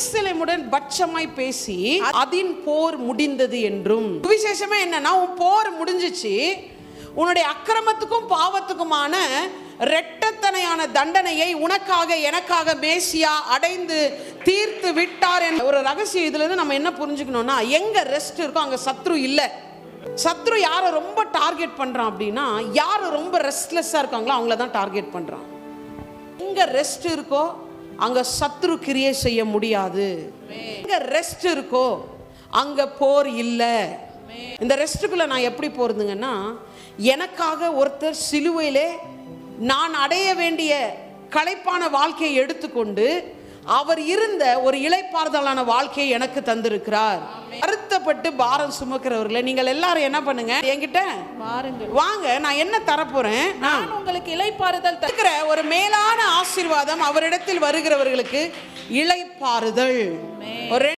எருசலேமுடன் பட்சமாய் பேசி அதின் போர் முடிந்தது என்றும். விசேஷமே என்னன்னா உன் போர் முடிஞ்சிச்சு. உன்னுடைய அக்கிரமத்துக்கும் பாவத்துக்குமான இரட்டத்தனையான தண்டனையை உனக்காக எனக்காக மேசியா அடைந்து தீர்த்து விட்டார் என்ற ஒரு ரகசியம் இதுல இருந்து நம்ம என்ன புரிஞ்சுக்கணும்னா எங்க ரெஸ்ட் இருக்கோ அங்க சத்ரு இல்லை. சத்ரு யாரை ரொம்ப டார்கெட் பண்றான் அப்படின்னா யார் ரொம்ப ரெஸ்ட்லெஸ்ஸாக இருக்காங்களோ அவங்கள தான் டார்கெட் பண்றான். எங்க ரெஸ்ட் இருக்கோ அங்க சத்ரு கிரியை செய்ய முடியாது. எங்க ரெஸ்ட் இருக்கோ அங்க போர் இல்லை. இந்த ரெஸ்ட்டுக்குள்ள நான் எப்படி போறதுங்கன்னா எனக்காக ஒருத்தர் சிலுவையிலே நான் அடைய வேண்டிய களைப்பான வாழ்க்கையை எடுத்துக்கொண்டு அவர் இருந்த ஒரு இளைப்பாறுதலான வாழ்க்கையை எனக்கு தந்திருக்கிறார். வருத்தப்பட்டு பாரம் சுமக்கிறவர்களை நீங்கள் எல்லாரும் என்ன பண்ணுங்க? என்கிட்ட வாங்க நான் என்ன தரப்போறேன்? நான் உங்களுக்கு இளைப்பாறுதல் தரு இருக்கிற ஒரு மேலான ஆசீர்வாதம் அவரிடத்தில் வருகிறவர்களுக்கு இளைப்பாறுதல். ஒரு